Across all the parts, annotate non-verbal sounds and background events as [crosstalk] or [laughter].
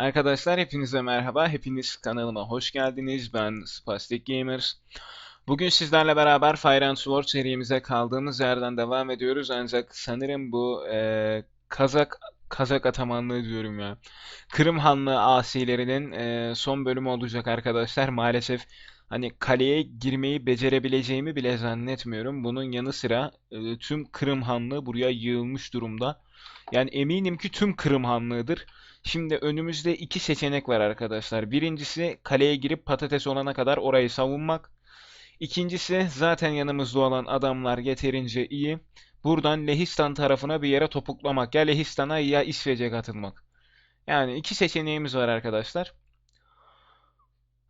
Arkadaşlar hepinize merhaba. Hepiniz kanalıma hoş geldiniz. Ben Spastic Gamers. Bugün sizlerle beraber Fire and Sword serimize kaldığımız yerden devam ediyoruz. Ancak sanırım bu e, Kazak Kazak atamanlığı diyorum ya. Kırım Hanlığı asilerinin e, son bölümü olacak arkadaşlar. Maalesef hani kaleye girmeyi becerebileceğimi bile zannetmiyorum. Bunun yanı sıra e, tüm Kırım Hanlığı buraya yığılmış durumda. Yani eminim ki tüm Kırım Hanlığı'dır. Şimdi önümüzde iki seçenek var arkadaşlar. Birincisi kaleye girip patates olana kadar orayı savunmak. İkincisi zaten yanımızda olan adamlar yeterince iyi. Buradan Lehistan tarafına bir yere topuklamak. Ya Lehistan'a ya İsveç'e katılmak. Yani iki seçeneğimiz var arkadaşlar.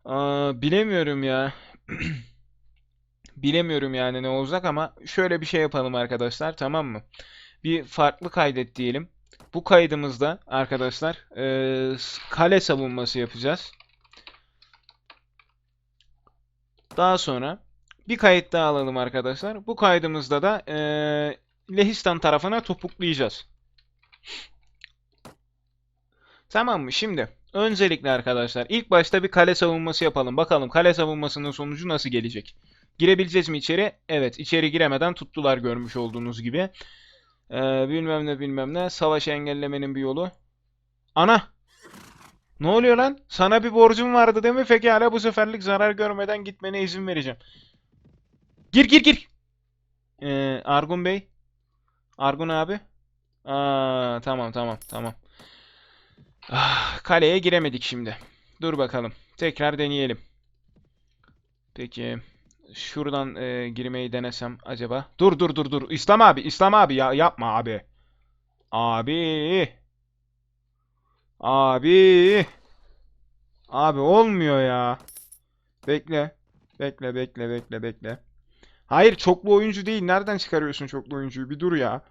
Aa, bilemiyorum ya. [clears throat] Bilemiyorum yani ne olacak ama şöyle bir şey yapalım arkadaşlar tamam mı? Bir farklı kaydet diyelim. Bu kaydımızda arkadaşlar eee, kale savunması yapacağız. Daha sonra bir kayıt daha alalım arkadaşlar. Bu kaydımızda da eee, Lehistan tarafına topuklayacağız. Tamam mı? Şimdi öncelikle arkadaşlar ilk başta bir kale savunması yapalım. Bakalım kale savunmasının sonucu nasıl gelecek? Girebileceğiz mi içeri? Evet, içeri giremeden tuttular görmüş olduğunuz gibi. Ee, bilmem ne bilmem ne. Savaşı engellemenin bir yolu. Ana! Ne oluyor lan? Sana bir borcum vardı değil mi? Pekala bu seferlik zarar görmeden gitmene izin vereceğim. Gir gir gir! Ee, Argun Bey. Argun abi. Aa, tamam tamam tamam. Ah, kaleye giremedik şimdi. Dur bakalım. Tekrar deneyelim. Peki. Şuradan e, girmeyi denesem acaba? Dur dur dur dur. İslam abi, İslam abi ya yapma abi. Abi. Abi. Abi olmuyor ya. Bekle. Bekle bekle bekle bekle. Hayır çoklu oyuncu değil. Nereden çıkarıyorsun çoklu oyuncuyu? Bir dur ya.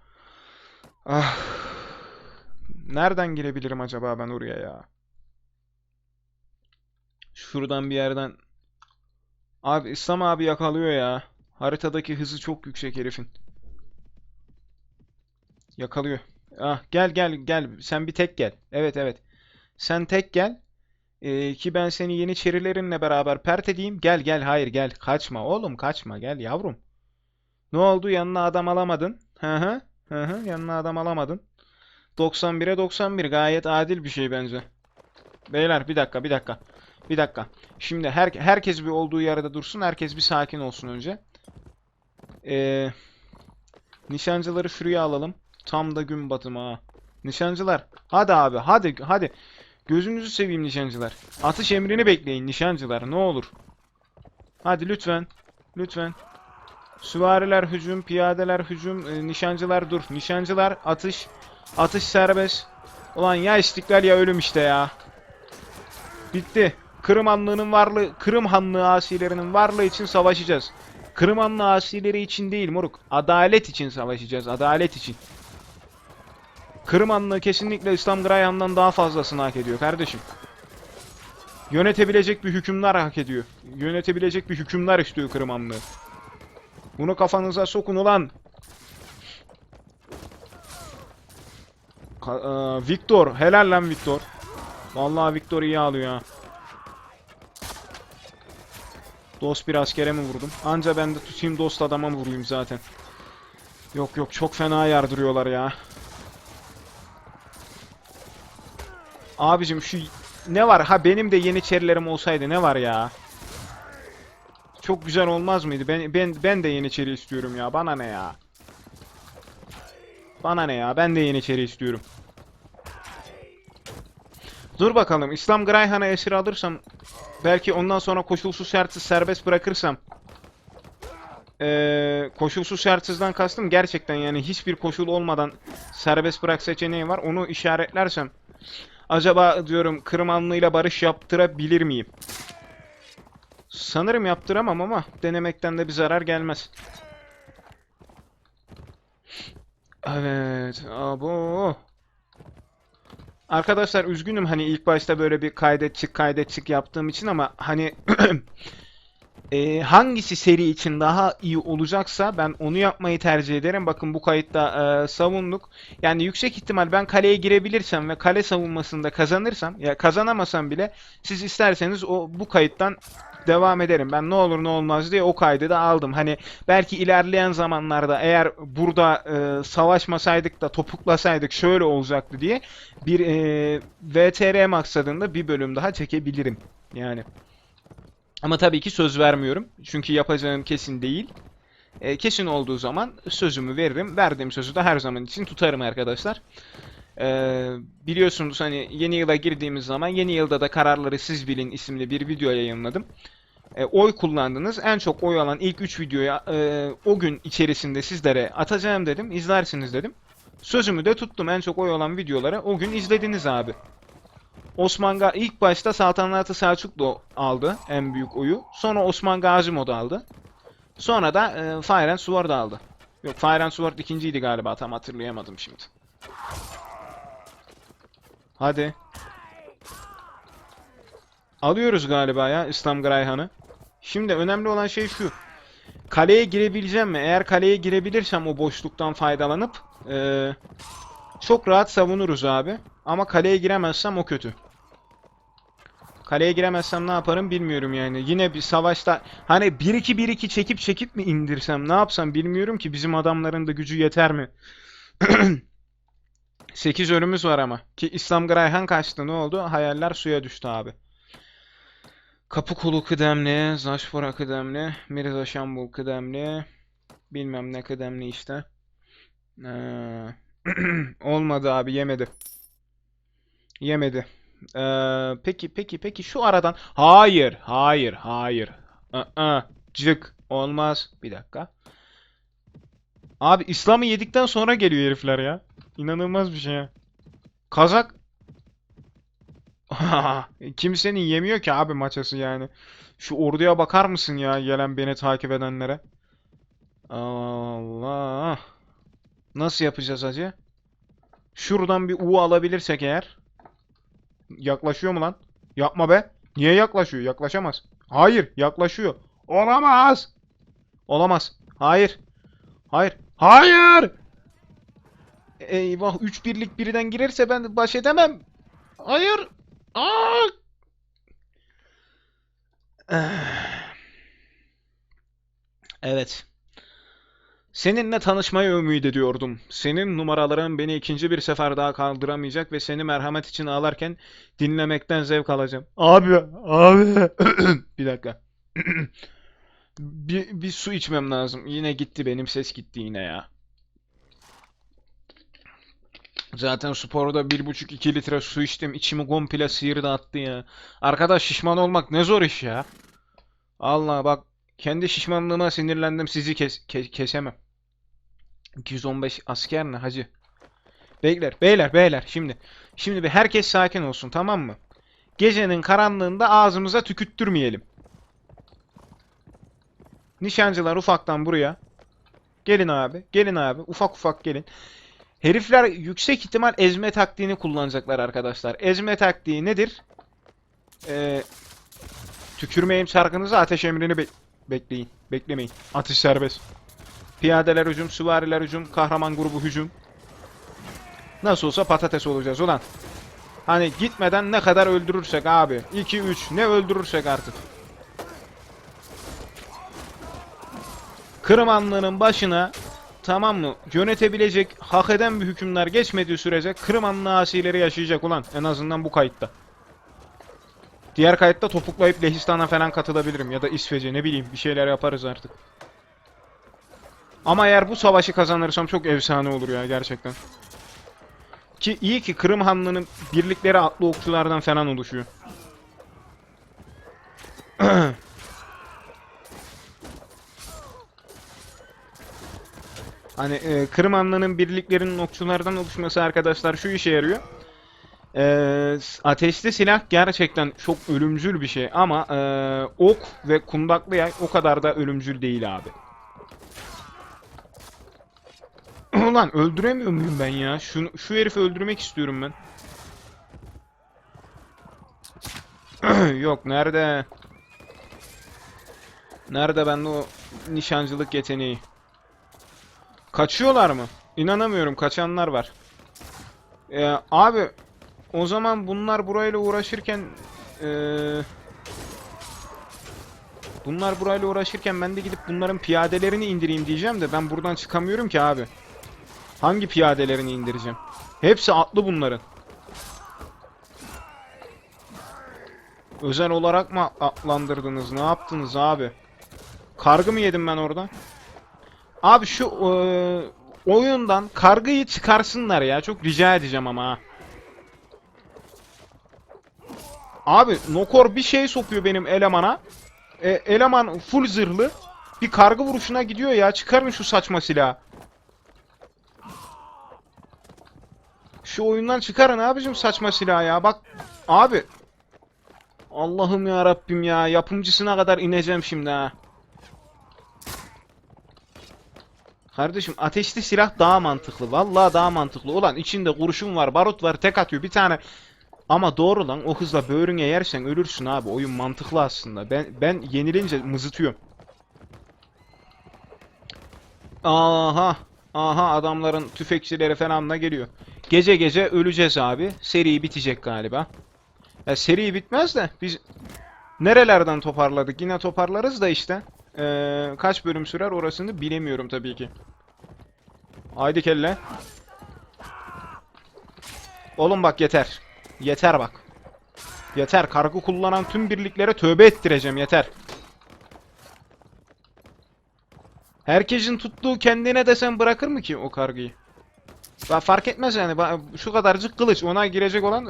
Ah. Nereden girebilirim acaba ben oraya ya? Şuradan bir yerden Abi İslam abi yakalıyor ya. Haritadaki hızı çok yüksek herifin. Yakalıyor. Ah gel gel gel. Sen bir tek gel. Evet evet. Sen tek gel. Ee, ki ben seni Yeniçerilerinle beraber pert edeyim. Gel gel hayır gel. Kaçma oğlum kaçma gel yavrum. Ne oldu yanına adam alamadın? Hı hı. Hı hı yanına adam alamadın. 91'e 91 gayet adil bir şey bence. Beyler bir dakika bir dakika. Bir dakika. Şimdi her, herkes bir olduğu yerde dursun. Herkes bir sakin olsun önce. Ee, nişancıları şuraya alalım. Tam da gün batımı ha. Nişancılar. Hadi abi. Hadi. Hadi. Gözünüzü seveyim nişancılar. Atış emrini bekleyin nişancılar. Ne olur. Hadi lütfen. Lütfen. Süvariler hücum. Piyadeler hücum. e, nişancılar dur. Nişancılar atış. Atış serbest. Ulan ya istiklal ya ölüm işte ya. Bitti. Kırım Hanlığı'nın varlığı, Kırım Hanlığı asilerinin varlığı için savaşacağız. Kırım Hanlığı asileri için değil moruk. Adalet için savaşacağız. Adalet için. Kırım Hanlığı kesinlikle İslam Grayhan'dan daha fazlasını hak ediyor kardeşim. Yönetebilecek bir hükümdar hak ediyor. Yönetebilecek bir hükümdar istiyor Kırım Hanlığı. Bunu kafanıza sokun ulan. Ka- Victor. Helal lan Victor. Vallahi Victor iyi alıyor ha. Dost bir askere mi vurdum? Anca ben de tutayım dost adama mı vurayım zaten. Yok yok çok fena yardırıyorlar ya. Abicim şu ne var? Ha benim de yeniçerilerim olsaydı ne var ya? Çok güzel olmaz mıydı? Ben ben ben de yeniçeri istiyorum ya. Bana ne ya? Bana ne ya? Ben de yeniçeri istiyorum. Dur bakalım. İslam Grayhan'ı esir alırsam belki ondan sonra koşulsuz şartsız serbest bırakırsam eee, koşulsuz şartsızdan kastım gerçekten yani hiçbir koşul olmadan serbest bırak seçeneği var. Onu işaretlersem acaba diyorum ile barış yaptırabilir miyim? Sanırım yaptıramam ama denemekten de bir zarar gelmez. Evet. Abo. Arkadaşlar üzgünüm hani ilk başta böyle bir kaydet çık kaydet çık yaptığım için ama hani [clears throat] e, hangisi seri için daha iyi olacaksa ben onu yapmayı tercih ederim. Bakın bu kayıtta e, savunduk. Yani yüksek ihtimal ben kaleye girebilirsem ve kale savunmasında kazanırsam ya kazanamasam bile siz isterseniz o bu kayıttan devam ederim. Ben ne olur ne olmaz diye o kaydı da aldım. Hani belki ilerleyen zamanlarda eğer burada e, savaşmasaydık da topuklasaydık şöyle olacaktı diye bir e, VTR maksadında bir bölüm daha çekebilirim. Yani. Ama tabii ki söz vermiyorum. Çünkü yapacağım kesin değil. E, kesin olduğu zaman sözümü veririm. Verdiğim sözü de her zaman için tutarım arkadaşlar. E, biliyorsunuz hani yeni yıla girdiğimiz zaman yeni yılda da kararları siz bilin isimli bir video yayınladım. E, oy kullandınız. En çok oy alan ilk 3 videoya e, o gün içerisinde sizlere atacağım dedim. İzlersiniz dedim. Sözümü de tuttum. En çok oy alan videoları o gün izlediniz abi. Osman Ga ilk başta Saltanatı Selçuklu aldı en büyük oyu. Sonra Osman Gazi Mod aldı. Sonra da e, Fire and Sword aldı. Yok Fire and Sword ikinciydi galiba tam hatırlayamadım şimdi. Hadi. Alıyoruz galiba ya İslam Grayhan'ı. Şimdi önemli olan şey şu. Kaleye girebileceğim mi? Eğer kaleye girebilirsem o boşluktan faydalanıp e, çok rahat savunuruz abi. Ama kaleye giremezsem o kötü. Kaleye giremezsem ne yaparım bilmiyorum yani. Yine bir savaşta hani 1-2-1-2 çekip çekip mi indirsem ne yapsam bilmiyorum ki bizim adamların da gücü yeter mi? [clears throat] 8 ölümümüz var ama. Ki İslam Grayhan kaçtı ne oldu? Hayaller suya düştü abi. Kapı kulu kıdemli, Zaşfora kıdemli, Mirza Şambul kıdemli, bilmem ne kıdemli işte. Ee, [clears throat] olmadı abi yemedi. Yemedi. Ee, peki peki peki şu aradan hayır hayır hayır. Aa, cık olmaz. Bir dakika. Abi İslam'ı yedikten sonra geliyor herifler ya. İnanılmaz bir şey ya. Kazak [laughs] Kimsenin yemiyor ki abi maçası yani. Şu orduya bakar mısın ya gelen beni takip edenlere? Allah. Nasıl yapacağız hacı? Şuradan bir U alabilirsek eğer. Yaklaşıyor mu lan? Yapma be. Niye yaklaşıyor? Yaklaşamaz. Hayır, yaklaşıyor. Olamaz. Olamaz. Hayır. Hayır. Hayır. Eyvah 3 birlik birden girerse ben baş edemem. Hayır. Aa! [sighs] Evet. Seninle tanışmayı ümit ediyordum. Senin numaraların beni ikinci bir sefer daha kaldıramayacak ve seni merhamet için ağlarken dinlemekten zevk alacağım. Abi, abi. [clears throat] Bir dakika. [clears throat] Bir, bir su içmem lazım. Yine gitti benim ses gitti yine ya. Zaten sporda 1,5-2 litre su içtim. içimi komple sıyırdı attı ya. Arkadaş şişman olmak ne zor iş ya. Allah bak kendi şişmanlığıma sinirlendim. Sizi kes ke- kesemem. 215 asker ne hacı? Beyler, beyler, beyler şimdi. Şimdi bir herkes sakin olsun tamam mı? Gecenin karanlığında ağzımıza tükürttürmeyelim. Nişancılar ufaktan buraya. Gelin abi, gelin abi. Ufak ufak gelin. Herifler yüksek ihtimal ezme taktiğini kullanacaklar arkadaşlar. Ezme taktiği nedir? Ee, tükürmeyeyim şarkınızı ateş emrini be- bekleyin. Beklemeyin. Atış serbest. Piyadeler hücum, süvariler hücum, kahraman grubu hücum. Nasıl olsa patates olacağız ulan. Hani gitmeden ne kadar öldürürsek abi. 2-3 ne öldürürsek artık. Kırım başına tamam mı? Yönetebilecek, hak eden bir hükümler geçmediği sürece Kırım asileri yaşayacak ulan. En azından bu kayıtta. Diğer kayıtta topuklayıp Lehistan'a falan katılabilirim. Ya da İsveç'e ne bileyim bir şeyler yaparız artık. Ama eğer bu savaşı kazanırsam çok efsane olur ya gerçekten. Ki iyi ki Kırım Hanlığı'nın birlikleri atlı okçulardan falan oluşuyor. Hani e, Kırım Hanlığı'nın birliklerinin okçulardan oluşması arkadaşlar şu işe yarıyor. E, ateşli silah gerçekten çok ölümcül bir şey ama e, ok ve kundaklı yay o kadar da ölümcül değil abi. [clears throat] Ulan öldüremiyor muyum ben ya? Şu, şu herifi öldürmek istiyorum ben. [clears throat] Yok nerede? Nerede bende o nişancılık yeteneği? Kaçıyorlar mı? İnanamıyorum kaçanlar var. Ee, abi o zaman bunlar burayla uğraşırken ee, bunlar burayla uğraşırken ben de gidip bunların piyadelerini indireyim diyeceğim de ben buradan çıkamıyorum ki abi. Hangi piyadelerini indireceğim? Hepsi atlı bunların. Özel olarak mı atlandırdınız? Ne yaptınız abi? Kargı mı yedim ben orada? Abi şu eee, oyundan kargıyı çıkarsınlar ya. Çok rica edeceğim ama. Abi Nokor bir şey sokuyor benim elemana. E, eleman full zırhlı. Bir kargı vuruşuna gidiyor ya. Çıkarın şu saçma silahı. Şu oyundan çıkarın abicim saçma silahı ya. Bak abi. Allah'ım ya Rabbim ya. Yapımcısına kadar ineceğim şimdi ha. Kardeşim ateşli silah daha mantıklı. Vallahi daha mantıklı. Ulan içinde kurşun var, barut var, tek atıyor. Bir tane ama doğru lan o hızla böğrüne yersen ölürsün abi. Oyun mantıklı aslında. Ben ben yenilince mızıtıyorum. Aha. Aha adamların tüfekçileri falan da geliyor. Gece gece öleceğiz abi. Seri bitecek galiba. Ya seri bitmez de biz nerelerden toparladık? Yine toparlarız da işte. Ee, kaç bölüm sürer orasını bilemiyorum tabii ki. Haydi kelle. Oğlum bak yeter. Yeter bak. Yeter. Kargı kullanan tüm birliklere tövbe ettireceğim. Yeter. Herkesin tuttuğu kendine desen bırakır mı ki o kargıyı? Fark etmez yani. Şu kadarcık kılıç. Ona girecek olan...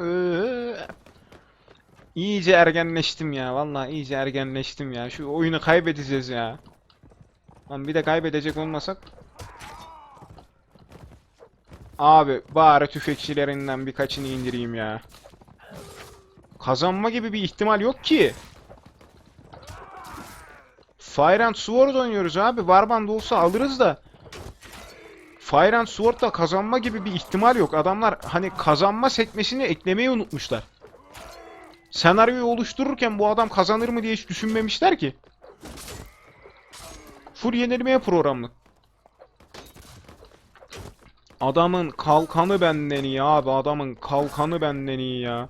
İyice ergenleştim ya. Vallahi iyice ergenleştim ya. Şu oyunu kaybedeceğiz ya. Lan bir de kaybedecek olmasak. Abi bari tüfekçilerinden birkaçını indireyim ya. Kazanma gibi bir ihtimal yok ki. Fire and Sword oynuyoruz abi. Warband olsa alırız da. Fire and Sword'da kazanma gibi bir ihtimal yok. Adamlar hani kazanma sekmesini eklemeyi unutmuşlar. Senaryoyu oluştururken bu adam kazanır mı diye hiç düşünmemişler ki. Full yenilmeye programlı. Adamın kalkanı benden iyi abi. Adamın kalkanı benden iyi ya.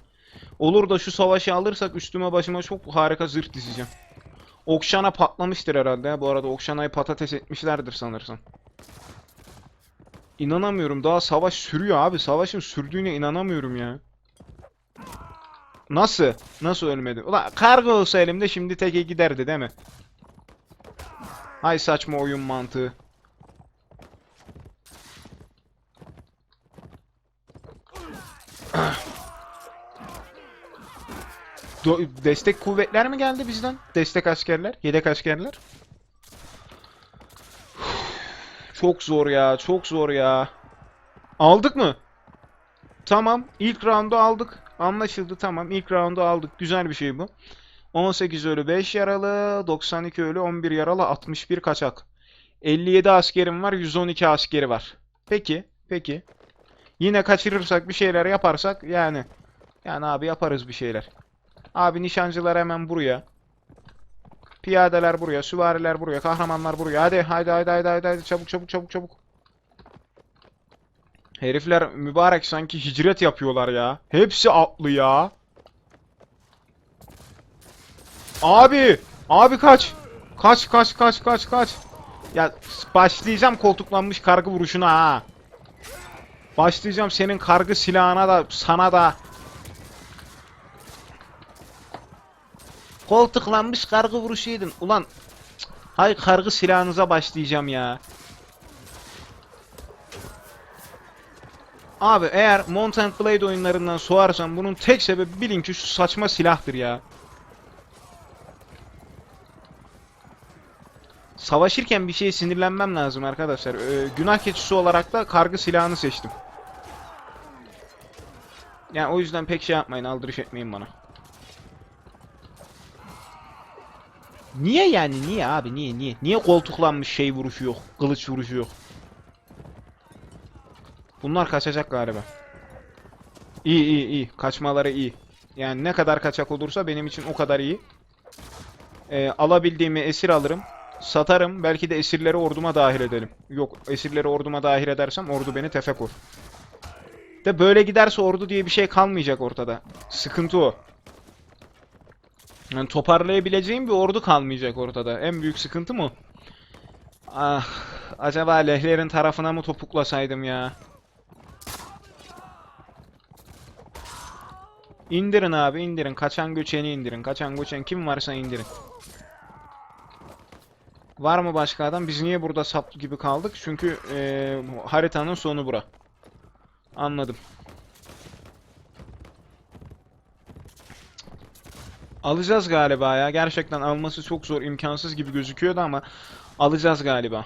Olur da şu savaşı alırsak üstüme başıma çok harika zırh dizeceğim. Okşana patlamıştır herhalde. Bu arada Okşana'yı patates etmişlerdir sanırsam. İnanamıyorum. Daha savaş sürüyor abi. Savaşın sürdüğüne inanamıyorum ya. Nasıl? Nasıl ölmedi? Ulan kargo olsa elimde şimdi teke giderdi değil mi? Hay saçma oyun mantığı. [clears throat] Do- destek kuvvetler mi geldi bizden? Destek askerler, yedek askerler. [sighs] Çok zor ya, çok zor ya. Aldık mı? Tamam, ilk roundu aldık. Anlaşıldı tamam, ilk roundu aldık. Güzel bir şey bu. 18 ölü 5 yaralı, 92 ölü 11 yaralı, 61 kaçak. 57 askerim var, 112 askeri var. Peki, peki. Yine kaçırırsak bir şeyler yaparsak yani. Yani abi yaparız bir şeyler. Abi nişancılar hemen buraya. Piyadeler buraya, süvariler buraya, kahramanlar buraya. Hadi, haydi, haydi, haydi, haydi. Çabuk, çabuk, çabuk, çabuk. Herifler mübarek sanki hicret yapıyorlar ya. Hepsi atlı ya. Abi, abi kaç. Kaç, kaç, kaç, kaç, kaç. Ya başlayacağım koltuklanmış kargı vuruşuna ha. Başlayacağım senin kargı silahına da, sana da. Koltuklanmış kargı vuruşu yedin. Ulan hay kargı silahınıza başlayacağım ya. Abi eğer Mount and Blade oyunlarından soğarsan bunun tek sebebi bilin ki şu saçma silahtır ya. Savaşırken bir şeye sinirlenmem lazım arkadaşlar. Ee, günah keçisi olarak da kargı silahını seçtim. Yani o yüzden pek şey yapmayın, aldırış etmeyin bana. Niye yani? Niye abi? Niye? Niye? Niye koltuklanmış şey vuruşu yok? Kılıç vuruşu yok? Bunlar kaçacak galiba. İyi iyi iyi. Kaçmaları iyi. Yani ne kadar kaçak olursa benim için o kadar iyi. Ee, alabildiğimi esir alırım. Satarım. Belki de esirleri orduma dahil edelim. Yok esirleri orduma dahil edersem ordu beni tefek olur. De böyle giderse ordu diye bir şey kalmayacak ortada. Sıkıntı o. Yani toparlayabileceğim bir ordu kalmayacak ortada. En büyük sıkıntı mı? Ah, acaba lehlerin tarafına mı topuklasaydım ya? İndirin abi indirin. Kaçan göçeni indirin. Kaçan göçen kim varsa indirin. Var mı başka adam? Biz niye burada saplı gibi kaldık? Çünkü eee, haritanın sonu bura. Anladım. Alacağız galiba ya. Gerçekten alması çok zor, imkansız gibi gözüküyordu ama alacağız galiba.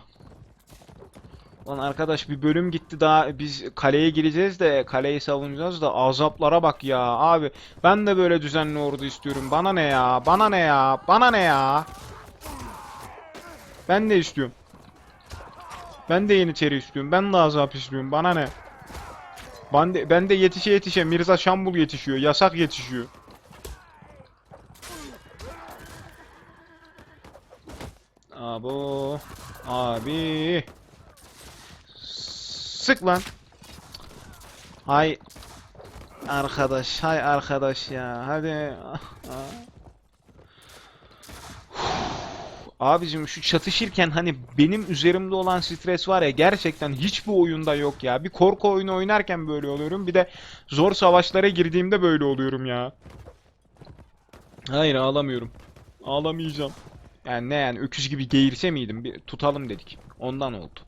Lan arkadaş bir bölüm gitti daha biz kaleye gireceğiz de kaleyi savunacağız da azaplara bak ya abi. Ben de böyle düzenli ordu istiyorum. Bana ne ya? Bana ne ya? Bana ne ya? Ben de istiyorum. Ben de Yeniçeri istiyorum. Ben de azap istiyorum. Bana ne? Ben de, ben de yetişe yetişe Mirza Şambul yetişiyor. Yasak yetişiyor. Abo. Abi. Sık lan. Hay arkadaş, hay arkadaş ya. Hadi. [sighs] Abicim şu çatışırken hani benim üzerimde olan stres var ya gerçekten hiçbir oyunda yok ya. Bir korku oyunu oynarken böyle oluyorum. Bir de zor savaşlara girdiğimde böyle oluyorum ya. Hayır ağlamıyorum. Ağlamayacağım. Yani ne yani öküz gibi geğirse miydim? Bir tutalım dedik. Ondan oldu.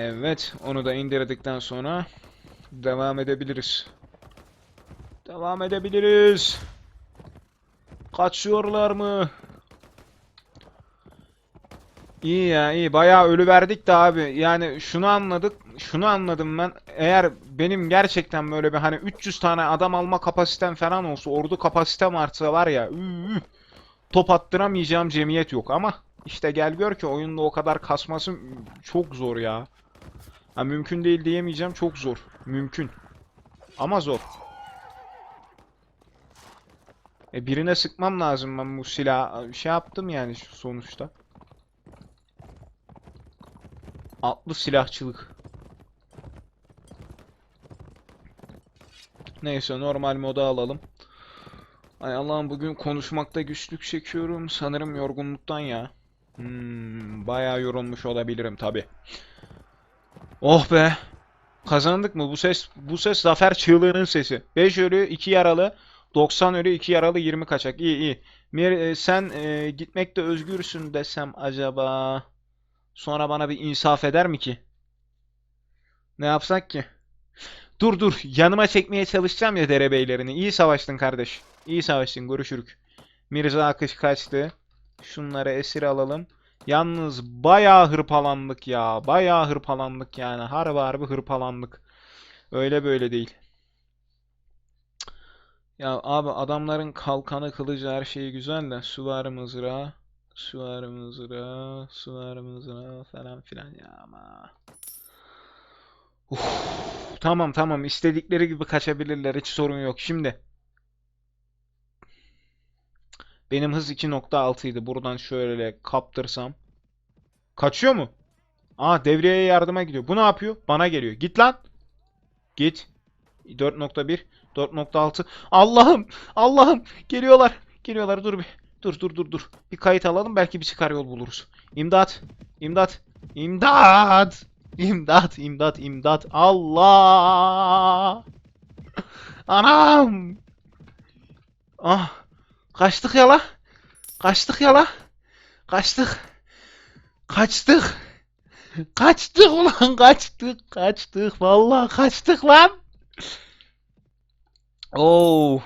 Evet, onu da indirdikten sonra devam edebiliriz. Devam edebiliriz. Kaçıyorlar mı? İyi ya iyi bayağı ölü verdik de abi yani şunu anladık şunu anladım ben eğer benim gerçekten böyle bir hani 300 tane adam alma kapasitem falan olsa ordu kapasitem artsa var ya üü, top attıramayacağım cemiyet yok ama işte gel gör ki oyunda o kadar kasması çok zor ya. Ha, mümkün değil diyemeyeceğim çok zor mümkün ama zor. E birine sıkmam lazım ben bu silah şey yaptım yani sonuçta. Atlı silahçılık. Neyse normal moda alalım. Ay Allah'ım bugün konuşmakta güçlük çekiyorum. Sanırım yorgunluktan ya. Hmm, bayağı yorulmuş olabilirim tabi. Oh be. Kazandık mı? Bu ses bu ses zafer çığlığının sesi. 5 ölü, 2 yaralı, 90 ölü, 2 yaralı, 20 kaçak. İyi iyi. Mir, e, sen e, gitmekte özgürsün desem acaba. Sonra bana bir insaf eder mi ki? Ne yapsak ki? Dur dur. Yanıma çekmeye çalışacağım ya derebeylerini. İyi savaştın kardeş. İyi savaştın. Görüşürük. Mirza Akış kaçtı. Şunları esir alalım. Yalnız bayağı hırpalandık ya. Bayağı hırpalandık yani. Harbi harbi hırpalandık. Öyle böyle değil. Ya abi adamların kalkanı, kılıcı her şeyi güzel de süvari mızrağı, süvari mızrağı, süvari mızrağı falan filan ya ama. Uf, tamam tamam istedikleri gibi kaçabilirler hiç sorun yok. Şimdi benim hız 2.6 idi. Buradan şöyle kaptırsam. Kaçıyor mu? Aa devreye yardıma gidiyor. Bu ne yapıyor? Bana geliyor. Git lan. Git. 4.1 4.6 Allah'ım Allah'ım. Geliyorlar. Geliyorlar. Dur bir dur dur dur dur. Bir kayıt alalım. Belki bir çıkar yol buluruz. İmdat. İmdat. İmdat. İmdat. İmdat. İmdat. Allah. Anam. Ah kaçtık ya la kaçtık ya la kaçtık kaçtık kaçtık ulan kaçtık kaçtık vallahi kaçtık lan Oo.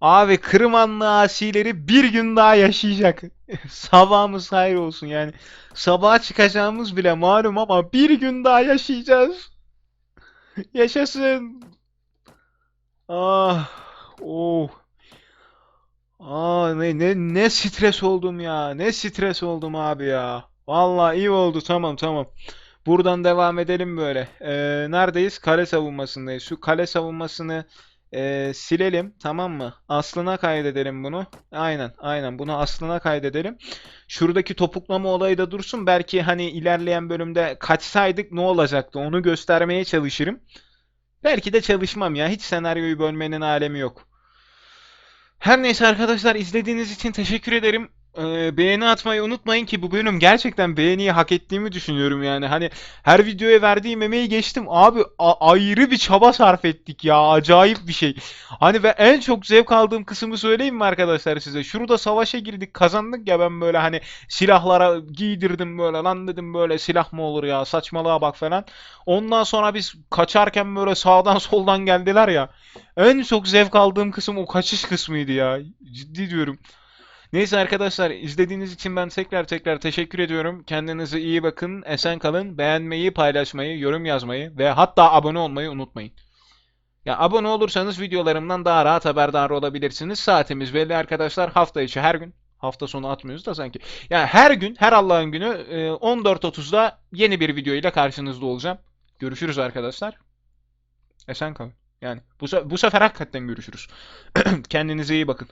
Abi Kırmanlı asileri bir gün daha yaşayacak. [laughs] Sabahımız hayır olsun yani. Sabaha çıkacağımız bile malum ama bir gün daha yaşayacağız. Yaşasın. Ah. Oh. Aa ne ne ne stres oldum ya. Ne stres oldum abi ya. Vallahi iyi oldu. Tamam tamam. Buradan devam edelim böyle. Ee, neredeyiz? Kale savunmasındayız. Şu kale savunmasını Ee, silelim tamam mı? Aslına kaydedelim bunu. Aynen aynen bunu aslına kaydedelim. Şuradaki topuklama olayı da dursun. Belki hani ilerleyen bölümde kaçsaydık ne olacaktı onu göstermeye çalışırım. Belki de çalışmam ya. Hiç senaryoyu bölmenin alemi yok. Her neyse arkadaşlar izlediğiniz için teşekkür ederim. Ee, beğeni atmayı unutmayın ki bu bölüm gerçekten beğeniyi hak ettiğimi düşünüyorum yani. Hani her videoya verdiğim emeği geçtim. Abi ayrı bir çaba sarf ettik ya. Acayip bir şey. Hani ve en çok zevk aldığım kısmı söyleyeyim mi arkadaşlar size? Şurada savaşa girdik, kazandık ya ben böyle hani silahlara giydirdim böyle lan dedim böyle silah mı olur ya saçmalığa bak falan. Ondan sonra biz kaçarken böyle sağdan [laughs] soldan geldiler ya. En çok zevk aldığım kısım o kaçış kısmıydı ya. Ciddi diyorum. Neyse arkadaşlar izlediğiniz için ben tekrar tekrar teşekkür ediyorum. Kendinize iyi bakın, esen kalın, beğenmeyi, paylaşmayı, yorum yazmayı ve hatta abone olmayı unutmayın. Ya abone olursanız videolarımdan daha rahat haberdar olabilirsiniz. Saatimiz belli arkadaşlar. Hafta içi her gün. Hafta sonu atmıyoruz da sanki. Yani her gün, her Allah'ın günü e, 14.30'da yeni bir video ile karşınızda olacağım. Görüşürüz arkadaşlar. Esen kalın. Yani bu, bu sefer hakikaten görüşürüz. [clears throat] Kendinize iyi bakın.